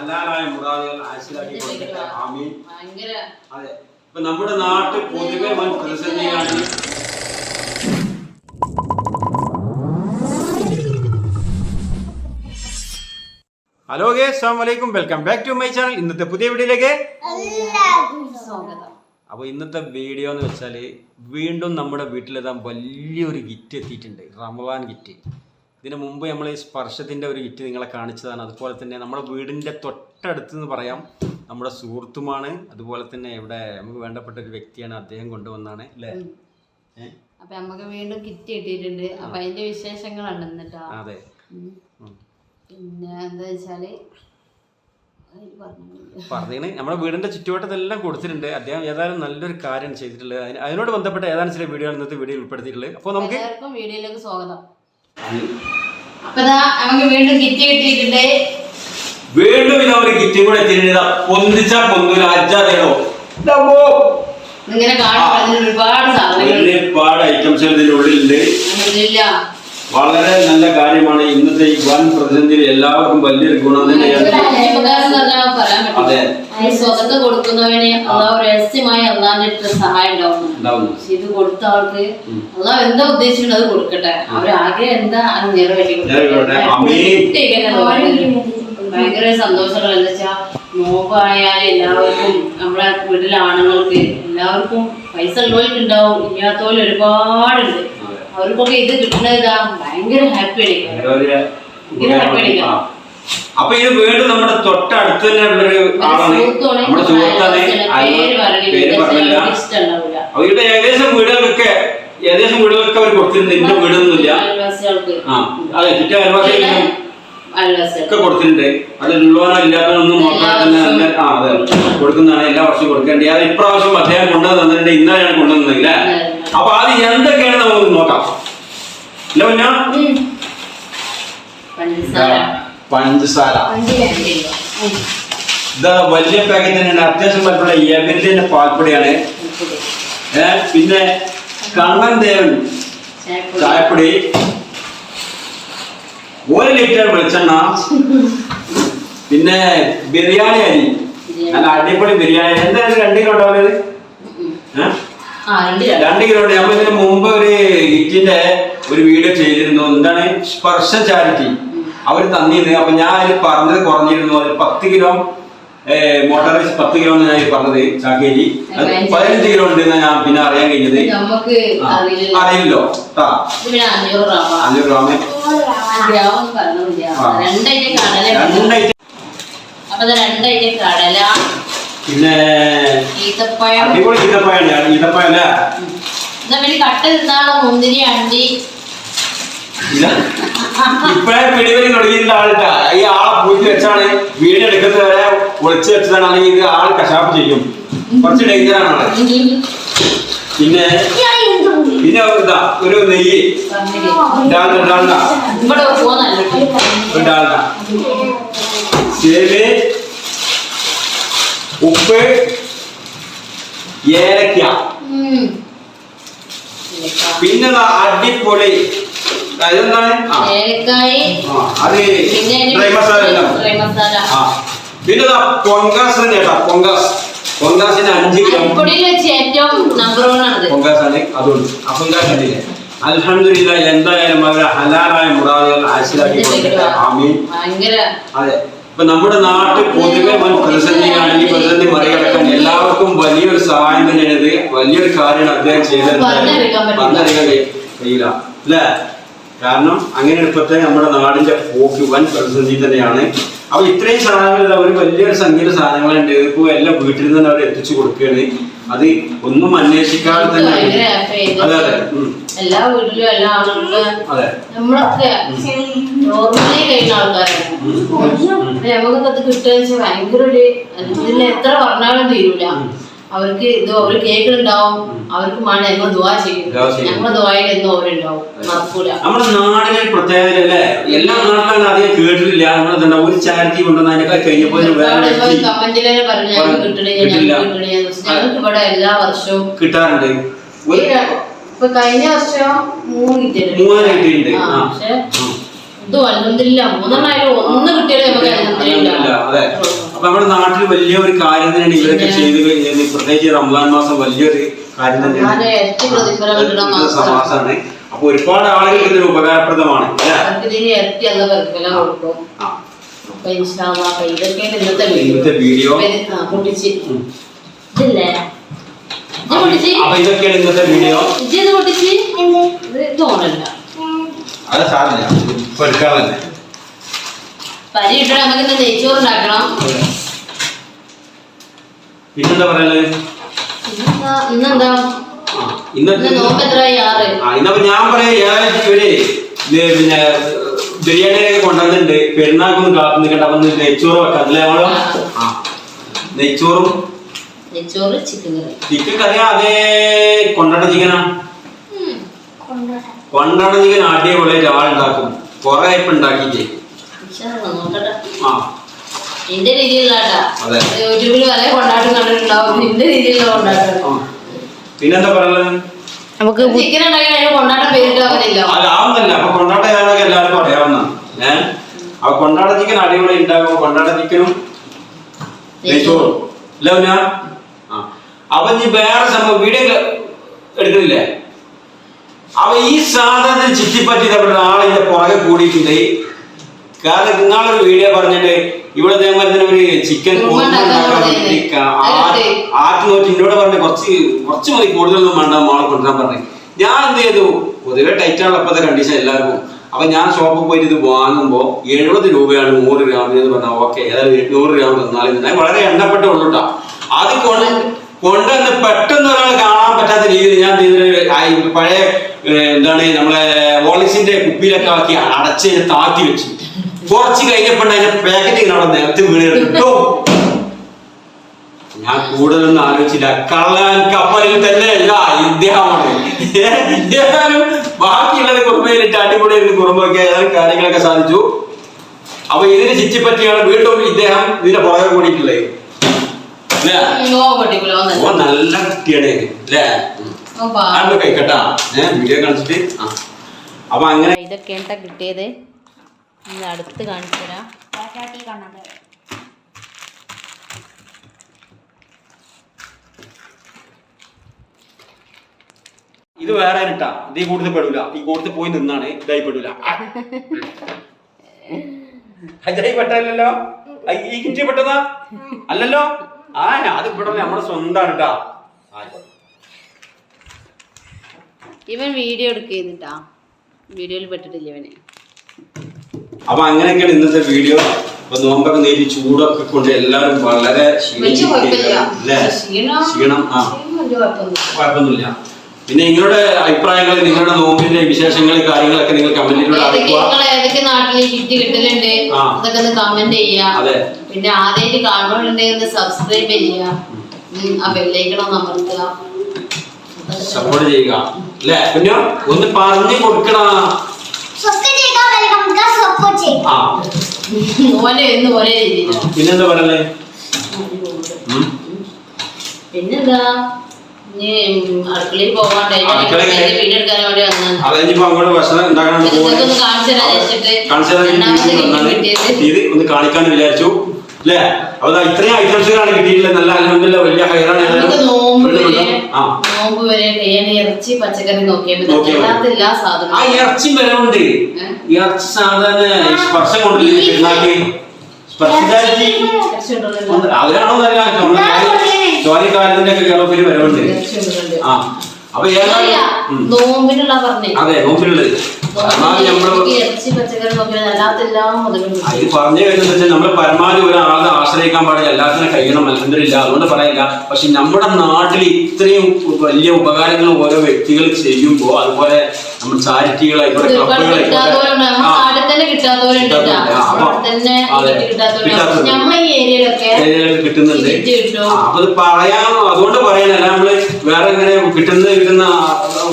ഹലാലായ മുറാദുകൾ ആശിലാക്കി കൊടുക്കട്ടെ ആമീൻ. അതെ. ഇപ്പൊ നമ്മുടെ നാട്ടിൽ പൊതുവെ വൻ പ്രതിസന്ധിയാണ് ഹലോ ഗേ അസ്സലാമു അലൈക്കും welcome back to my channel. ഇന്നത്തെ പുതിയ വീഡിയോയിലേക്ക് അപ്പോൾ ഇന്നത്തെ വീഡിയോ എന്ന് വെച്ചാൽ വീണ്ടും നമ്മുടെ വീട്ടിലെത്താൻ വലിയൊരു ഗിറ്റ് എത്തിയിട്ടുണ്ട്. റമദാൻ ഗിറ്റ്. ഇതിന് മുമ്പ് നമ്മൾ ഈ സ്പർശത്തിന്റെ ഒരു കിറ്റ് നിങ്ങളെ കാണിച്ചതാണ്. അതുപോലെ തന്നെ നമ്മുടെ വീടിന്റെ തൊട്ടടുത്ത് എന്ന് പറയാം നമ്മുടെ സുഹൃത്തുമാണ്. അതുപോലെ തന്നെ ഇവിടെ നമുക്ക് വേണ്ടപ്പെട്ട ഒരു വ്യക്തിയാണ് അദ്ദേഹം കൊണ്ടുവന്നാണ് അല്ലേ? അപ്പൊ നമുക്ക് വീണ്ടും കിറ്റ് കിട്ടിയിട്ടുണ്ട്. അപ്പൊ അതിന്റെ വിശേഷങ്ങളാണ് എന്നിട്ടോ? അതെ. പിന്നെ എന്താ വെച്ചാൽ നമ്മുടെ വീടിന്റെ ചുറ്റുവട്ടത്തെല്ലാം കൊടുത്തിട്ടുണ്ട്. അദ്ദേഹം ഏതായാലും നല്ലൊരു കാര്യം ചെയ്തിട്ടുള്ളത്. അതിനോട് ബന്ധപ്പെട്ട ഏതാനും ചില വീഡിയോ ഇന്നത്തെ വീഡിയോ ഉൾപ്പെടുത്തിയിട്ടുള്ളത്? അപ്പോൾ നമുക്ക് വീഡിയോയിലേക്ക് സ്വാഗതം. നമുക്ക് വീണ്ടും കിറ്റ് കിട്ടിയിട്ടുണ്ട്. വീണ്ടും ഇതാ ഒരു കിറ്റും കൂടെ എത്തിയിട്ടുണ്ട് പൊന്തിച്ചാ ഇങ്ങനെ കാണുമ്പോൾ അതിന് ഒരുപാട് സാധനങ്ങൾ ഒരുപാട് ഐറ്റംസ് ഇതിന്റെ ഉള്ളിലുണ്ട്. ഇല്ല വളരെ നല്ല കാര്യമാണ് ഇന്നത്തെ ഈ വൻ പ്രതിസന്ധിയിൽ എല്ലാവർക്കും വലിയൊരു ഗുണം തന്നെയാണ് അതെ. കൊടുക്കുന്നവന് രഹസ്യമായി അള്ളാന്റെ അടുത്ത് സഹായം ഉണ്ടാവുന്നു. ഇത് കൊടുത്ത ആൾക്ക് അള്ളാഹ് എന്താ ഉദ്ദേശിക്കുന്നത്? അത് കൊടുക്കട്ടെ. എന്താ അത് നിറവേറ്റി. ഭയങ്കര സന്തോഷമുള്ള എന്താ വെച്ചാ നോമ്പായാലും എല്ലാവർക്കും നമ്മളെ വീട്ടിലെ ആണുങ്ങൾക്ക് എല്ലാവർക്കും പൈസ ഉള്ളവർക്ക് ഉണ്ടാവും. ഒരുപാട് ഒരുപാടുണ്ട്. അവർക്കൊക്കെ ഇത് കിട്ടുന്നതാ ഭയങ്കര ഹാപ്പി ആയിരിക്കും. അപ്പൊ ഇത് വീണ്ടും നമ്മുടെ തൊട്ടടുത്ത് തന്നെ ഒരു ആളാണ്. നമ്മുടെ സുഹൃത്താണ് പേര് പറഞ്ഞില്ല. അവരുടെ ഏകദേശം വീടുകൾക്കൊക്കെ ഏകദേശം വീടുകൾക്ക് അവർ കൊടുത്തിട്ടുണ്ട്. ഇന്ന വീടൊന്നുമില്ല. ആ അതെ ചുറ്റും ഒക്കെ കൊടുത്തിട്ടുണ്ട്. അത് ഉള്ളവനോ ഇല്ലാത്തവനൊന്നും നോക്കാതെ തന്നെ ആ അതെ. കൊടുക്കുന്നതാണ് എല്ലാ വർഷവും കൊടുക്കേണ്ടത്. അത് ഇപ്രാവശ്യം അദ്ദേഹം കൊണ്ടുവന്നിട്ടുണ്ട് തന്നിട്ടുണ്ട്. ഇന്നലെയാണ് കൊണ്ടുവന്നത് അല്ലേ? അപ്പൊ അത് എന്തൊക്കെയാണ് നമുക്ക് നോക്കാം. ഇല്ല പിന്നെ? പഞ്ചസാര. ഇതാ വലിയ പാക്കറ്റ് തന്നെയാണ്. അത്യാവശ്യം വലിപ്പമുള്ള എവരിന്റെ പാൽപ്പൊടിയാണ്. പിന്നെ കണ്ണൻ ദേവൻ ചായപ്പൊടി. ഒരു ലിറ്റർ വെളിച്ചെണ്ണ. പിന്നെ ബിരിയാണി അരി. നല്ല അടിപൊളി ബിരിയാണി. എന്തായാലും രണ്ട് കിലോ ഉണ്ടാവുന്നത്? ഉം. ഏഹ് രണ്ട് ചായ. രണ്ട് കിലോ ഉണ്ട്. നമ്മൾ ഇതിന് മുമ്പ് ഒരു ഹിറ്റിന്റെ ഒരു വീഡിയോ ചെയ്തിരുന്നു. എന്താണ്? സ്പർശ ചാരിറ്റി. അവർ തന്നിരുന്നു. അപ്പൊ ഞാൻ അതിൽ പറഞ്ഞത് കുറഞ്ഞിരുന്നു. അതിൽ പത്ത് കിലോ മോട്ടോറൈസ് പത്ത് കിലോ ഞാൻ പറഞ്ഞത് ചാക്കേരി അത് പതിനഞ്ച് കിലോ ഉണ്ട് ഞാൻ പിന്നെ അറിയാൻ കഴിഞ്ഞത്. അറിയില്ല അഞ്ഞൂറ് ഗ്രാം അഞ്ഞൂറ് ഗ്രാമ് രണ്ടൈറ്റം കടല അപ്പൊ രണ്ടൈറ്റം കടല. പിന്നെ ഈത്തപ്പഴം. അടിപൊളി ഈത്തപ്പഴം ഈത്തപ്പഴം അല്ലേ? കട്ട മുന്തിരി അണ്ടി ഇല്ല. ഇപ്പഴേ പിടിവലി തുടങ്ങിയിട്ടുള്ള ആൾക്കാ ഈ ആളെ പൂജ വെച്ചാണ് വീട് എടുക്കുന്നത് വരെ ഒളിച്ചു വെച്ചതാണ്. അല്ലെങ്കിൽ ഇത് ആൾ കശാപ്പ് ചെയ്യും. കുറച്ച് ഡേഞ്ചറാണ് ആൾ പിന്നെ പിന്നെ എന്താ ഇതാ ഒരു നെയ്യ്. ഡാൽഡ ഡാൽഡ. ഡാൽഡ. സേവ് ഉപ്പ് ഏലക്ക. പിന്നെ അടിപൊളി. അതെന്താണ് ആ. ഏലക്കായി. ആ, അത് പിന്നെ ഡ്രൈ മസാല എല്ലാം ഡ്രൈ മസാല ആ. പിന്നെ ദാ പൊങ്കാസ് തന്നെ കേട്ടോ? പൊങ്കാസ്. പൊങ്കാസിന് അഞ്ച് കിലോ അരിപ്പൊടിയിൽ വെച്ച് ഏറ്റവും നമ്പർ വൺ ആണത്. പൊങ്കാസാണ് അതുണ്ട്. ആ പൊങ്കാസ് ഉണ്ടല്ലേ അൽഹംദുലില്ലാ എന്തായാലും അവരെ ഹലാലായ മുറാദുകൾ ആശിലാക്കി കൊടുക്കട്ടെ. ആമീൻ. അതെ. ഇപ്പൊ നമ്മുടെ നാട്ടിൽ പൊതുവെ വൻ പ്രതിസന്ധിയാണ് ഈ പ്രതിസന്ധി മറികടക്കാൻ എല്ലാവർക്കും വലിയൊരു സഹായം തന്നെയാണ് വലിയൊരു കാര്യമാണ് അദ്ദേഹം ചെയ്തത് കഴിയില്ല അല്ലേ? കാരണം അങ്ങനെ ഇപ്പോഴത്തെ നമ്മുടെ നാടിന്റെ പോക്ക് വൻ പ്രതിസന്ധി തന്നെയാണ്. അപ്പൊ ഇത്രയും സാധനങ്ങൾ അവർ വലിയൊരു സംഖ്യയുടെ സാധനങ്ങളുണ്ട്. ഇപ്പൊ എല്ലാം വീട്ടിൽ നിന്ന് അവർ എത്തിച്ചു കൊടുക്കുകയാണ്. അത് ഒന്നും അന്വേഷിക്കാതെ തന്നെ. അതെ അതെ. എല്ലാ വീട്ടിലും എല്ലാ നമ്മളൊക്കെ നോർമലി കഴിയുന്ന ആൾക്കാരാണ്. നമുക്കൊക്കെ അത് കിട്ടുക ഭയങ്കര ഒരു ഇതിൽ എത്ര പറഞ്ഞാലും തീരൂല. അവർക്ക് ഇത് അവർ കേൾക്കുന്നുണ്ടാവും. അവർക്ക് വേണം ഞങ്ങൾ ദുവാ ചെയ്യും. ദുആ ചെയ്യും. ഞങ്ങളുടെ ദുവായിൽ എന്നും അവരുണ്ടാവും. മറക്കൂല നമ്മുടെ നാടിന് പ്രത്യേകത അല്ലേ? എല്ലാ നാട്ടിലും അധികം കേട്ടിട്ടില്ല. നമ്മളെന്താ ഒരു ചാരിറ്റി കൊണ്ടുവന്ന അതിനൊക്കെ കഴിഞ്ഞപ്പോ ഒരു വേറെ വ്യക്തി കമന്റിലെ പറഞ്ഞു ഞങ്ങൾക്ക് കിട്ടണേ കിട്ടില്ല. ഞങ്ങൾക്ക് ഇവിടെ എല്ലാ വർഷവും കിട്ടാറുണ്ട്. ഇപ്പൊ കഴിഞ്ഞ വർഷം മൂന്ന് കിട്ടിയിട്ടുണ്ട്. പക്ഷെ. ഇത് അൽഹംദുലില്ലാ. മൂന്നെണ്ണായാലും ഒന്ന് കിട്ടിയാലും നമുക്ക് അപ്പൊ നമ്മുടെ നാട്ടിൽ വലിയ ഒരു കാര്യം തന്നെയാണ് ഇവരൊക്കെ ചെയ്ത് കഴിഞ്ഞത് പ്രത്യേകിച്ച് റംസാൻ മാസം വലിയൊരു കാര്യം തന്നെയാണ്. സമാസാണ്. അപ്പൊ ഒരുപാട് ആളുകൾക്ക് ഇതിന് ഉപകാരപ്രദമാണ്. ഇന്നത്തെ വീഡിയോ. അപ്പൊ ഇതൊക്കെയാണ് ഇന്നത്തെ വീഡിയോ. അത് സാറില്ല ഇപ്പൊ എടുക്കാറല്ലേ പരി ഇട്ടിട്ട് നമുക്ക് നെയ്ച്ചോറ് ഉണ്ടാക്കണം പിന്നെന്താ ഇന്നെന്താ? ഇന്നപ്പോ ഞാൻ പറയാം ഇവർ പിന്നെ ബിരിയാണിയൊക്കെ കൊണ്ടുവന്നിട്ടുണ്ട്. പെരുന്നാൾക്കൊന്നും കാത്തു നിൽക്കണ്ട. അപ്പൊ നെയ്ച്ചോറ് വെക്കാം. അല്ലേ നമ്മൾ നെയ്ച്ചോറും നെയ്ച്ചോറ് ചിക്കൻ കറി. ചിക്കൻ അതേ കൊണ്ടാട്ട ചിക്കനാ? കൊണ്ടാട്ട ചിക്കൻ അടിപൊളി ആളുണ്ടാക്കും. കൊറേ ഇപ്പൊ ഉണ്ടാക്കിയിട്ടേ ആ. എന്റെ രീതിയിലുള്ള യൂട്യൂബിൽ വരെ കൊണ്ടാട്ടം കണ്ടിട്ടുണ്ടാവും. എന്റെ രീതിയിലുള്ള കൊണ്ടാട്ടം. പിന്നെന്താ പറയുന്നത് നമുക്ക് ചിക്കൻ ഉണ്ടാക്കി അതിന് കൊണ്ടാട്ടം പേരിട്ടാവുന്നില്ല അതാവുന്നല്ല അപ്പൊ കൊണ്ടാട്ട ഞാനൊക്കെ എല്ലാവർക്കും അറിയാവുന്ന. ഏഹ് അപ്പൊ കൊണ്ടാട്ട ചിക്കൻ അടിപൊളി ഉണ്ടാകും കൊണ്ടാട്ട ചിക്കനും നെയ്ച്ചോറും. അല്ല പിന്നെ അപ്പൊ നീ വേറെ സംഭവം. വീഡിയോ എടുക്കണില്ലേ എടുക്കുന്നില്ലേ? അപ്പൊ ഈ സാധനത്തിന് ചുറ്റിപ്പറ്റി നമ്മുടെ ആളിന്റെ പുറകെ കൂടിയിട്ടുണ്ട്. കാരണം നിങ്ങളൊരു വീഡിയോ പറഞ്ഞിട്ട് ഇവിടെ ഇതേമാതിരി ഒരു ചിക്കൻ കുറുമ നോക്കി എന്നോട് പറഞ്ഞ കുറച്ച് കുറച്ച് മതി കൂടുതലൊന്നും വേണ്ട മോളെ കൊണ്ടുവരാൻ പറഞ്ഞു. ഞാൻ എന്ത് ചെയ്തു? പൊതുവെ ടൈറ്റ് ആണല്ലോ അപ്പോഴത്തെ കണ്ടീഷൻ എല്ലാവർക്കും. അപ്പൊ ഞാൻ ഷോപ്പിൽ പോയിട്ട് ഇത് വാങ്ങുമ്പോൾ എഴുപത് രൂപയാണ് നൂറ് ഗ്രാമിന് എന്ന് പറഞ്ഞാൽ ഓക്കെ ഏതായാലും നൂറ് ഗ്രാം തന്നാലും തന്നെ വളരെ എണ്ണപ്പെട്ട ഉള്ളൂട്ടാ അത് കൊണ്ട് കൊണ്ടുവന്ന് പെട്ടെന്ന് ഒരാൾ കാണാൻ പറ്റാത്ത രീതിയിൽ ഞാൻ പഴയ എന്താണ് നമ്മളെ ഓളിസിന്റെ കുപ്പിയിലൊക്കെ ആക്കി അടച്ച് താത്തി വെച്ചു. കുറച്ച് കഴിഞ്ഞപ്പോ അതിന്റെ പാക്കറ്റ് ഇങ്ങനെ അവിടെ നിലത്ത് വീണ് കിട്ടും ഞാൻ കൂടുതലൊന്നും ആലോചിച്ചില്ല. കള്ളൻ കപ്പലിൽ തന്നെ അല്ല ഇദ്ദേഹമാണ്. ഏതായാലും ബാക്കിയുള്ളത് കുറുമ്പയിലിട്ട് അടിപൊളിയായിട്ട് കുറുമ്പൊക്കെ ഏതായാലും കാര്യങ്ങളൊക്കെ സാധിച്ചു. അപ്പൊ ഇതിന് ചുറ്റിപ്പറ്റിയാണ് വീണ്ടും ഇദ്ദേഹം ഇതിന്റെ പുറകെ കൂടിയിട്ടുള്ളത്. ഓ നല്ല കുട്ടിയാണ്. അല്ലേ? കഴിക്കട്ടാ വീഡിയോ കാണിച്ചിട്ട് അപ്പൊ അങ്ങനെ ഇതൊക്കെ കിട്ടിയത്. ഇനി അടുത്ത് കാണിച്ചു തരാം ഇത് വേറെ ഇട്ടാ ഇത് ഈ കൂടുതൽ പെടൂല. ഈ കൂടുതൽ പോയി നിന്നാണ് ഇതായി പെടൂല. ഇതായി പെട്ടല്ലോ ഈ കിഞ്ചി പെട്ടതാ? അല്ലല്ലോ? ആ അത് ഇവിടെ നമ്മുടെ സ്വന്തമാണ് കേട്ടാ ഇവൻ വീഡിയോ എടുക്കുന്നിട്ടാ വീഡിയോയിൽ പെട്ടിട്ടില്ല ഇവന്. അപ്പൊ അങ്ങനെയൊക്കെയാണ് ഇന്നത്തെ വീഡിയോ അപ്പൊ നോമ്പൊക്കെ നേരി ചൂടൊക്കെ കൊണ്ട് എല്ലാവരും വളരെ ക്ഷീണം ആ. കുഴപ്പമൊന്നുമില്ല. പിന്നെ നിങ്ങളുടെ അഭിപ്രായങ്ങൾ നിങ്ങളുടെ നോമ്പിന്റെ വിശേഷങ്ങൾ കാര്യങ്ങളൊക്കെ നിങ്ങൾ കമന്റിലൂടെ അറിയിക്കുക. പിന്നെ ആദ്യമായിട്ട് കാണുന്നുണ്ടെങ്കിൽ സബ്സ്ക്രൈബ് ചെയ്യുക. സപ്പോർട്ട് ചെയ്യുക. അല്ലേ പിന്നെ ഒന്ന് പറഞ്ഞു കൊടുക്കണ. പിന്നെന്താ പറയണേ. പിന്നെന്താ? ഇനി അടുക്കളയിൽ പോകാണ്ട് വേണ്ടി വന്നു അങ്ങോട്ട് ഭക്ഷണം ഉണ്ടാക്കാൻ കാണിച്ചു ഇത് ഒന്ന് കാണിക്കാന്ന് വിചാരിച്ചു. അല്ലേ അപ്പൊ ഇത്രയും ഐറ്റംസുകളാണ് കിട്ടിയിട്ടുള്ളത്. നല്ല അലഹമില്ല വലിയ ഹൈറാണ് ആ. നോമ്പ് വരെ ഇറച്ചി പച്ചക്കറി നോക്കിയാൽ ഇറച്ചി വരവുണ്ട്? ഇറച്ചി സാധാരണ സ്പർശം കൊണ്ടില്ലേ. അവരാണോ ഒക്കെ കേരളത്തിൽ. ആ. അപ്പൊ. നോമ്പിനുള്ള അതെ നോമ്പിലുള്ളത് ഇത് പറഞ്ഞു കഴിഞ്ഞാൽ നമ്മൾ പരമാവധി ഒരാളെ ആശ്രയിക്കാൻ പാടില്ല. എല്ലാത്തിനും കഴിയണം അലഹമില്ല അതുകൊണ്ട് പറയില്ല പക്ഷെ നമ്മുടെ നാട്ടിൽ ഇത്രയും വലിയ ഉപകാരങ്ങൾ ഓരോ വ്യക്തികൾ ചെയ്യുമ്പോൾ അതുപോലെ നമ്മൾ ചാരിറ്റികളായിക്കോട്ടെ ക്ലബുകളായിക്കോട്ടെ അതെ. കിട്ടുന്നുണ്ട്. അപ്പൊ അത് പറയാൻ അതുകൊണ്ട് പറയാനല്ല. നമ്മൾ വേറെ ഇങ്ങനെ കിട്ടുന്നത് കിട്ടുന്ന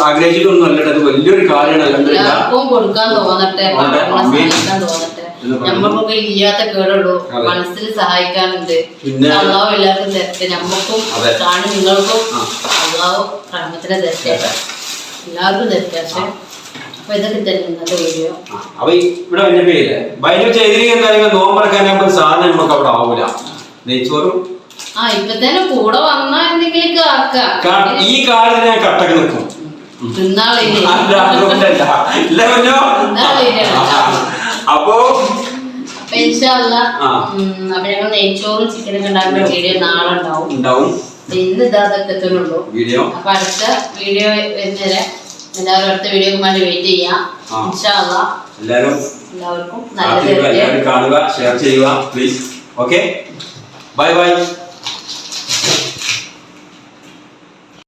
ആഗ്രഹിച്ചിട്ടൊന്നും അല്ലട്ടോ. വലിയൊരു കാര്യമാണ് എല്ലാവർക്കും കൊടുക്കാൻ തോന്നട്ടെ നമ്മൾക്കൊക്കെ ഇല്ലാത്ത കേടുള്ളൂ. മനസ്സിൽ സഹായിക്കാനുണ്ട്. പിന്നെ- അള്ളാഹു എല്ലാവർക്കും തരട്ടെ. നമ്മൾക്കും അതെ. നിങ്ങൾക്കും. അള്ളാഹു തരട്ടെ. എല്ലാവർക്കും തരട്ടെ. പക്ഷെ അപ്പൊ ഇതൊക്കെ തന്നെ ഇന്നത്തെ വീഡിയോ ആ, അപ്പൊ ഈ ഇവിടെ വലിയ പേര്. വലിയ ചെയ്തിരിക്കുന്ന എന്തായാലും നോമ്പറക്കാൻ നമുക്ക് സാധനം നമുക്ക് അവിടെ ആവൂല. നെയ്ച്ചോറും ആ ഇപ്പൊ തന്നെ കൂടെ വന്നാ എന്തെങ്കിലും ഈ കാലത്ത് ഞാൻ കട്ടക്ക് നിൽക്കും. അപ്പോ അപ്പൊ ഞങ്ങൾ നെയ്ച്ചോറും ചിക്കനൊക്കെ ഉണ്ടാക്കുന്ന വീഡിയോ നാളെ ഉണ്ടാവും. ഉണ്ടാവും. ഇന്ന് ഇതാ അതൊക്കെ എത്തുന്നുള്ളൂ. വീഡിയോ. അപ്പൊ അടുത്ത വീഡിയോ വരുന്നവരെ എല്ലാവരും അടുത്ത വീഡിയോ വേണ്ടി വെയിറ്റ് ചെയ്യാം. എല്ലാരും എല്ലാവർക്കും നല്ല എല്ലാവരും കാണുക ഷെയർ ചെയ്യുക പ്ലീസ് ഓക്കെ ബൈ ബൈ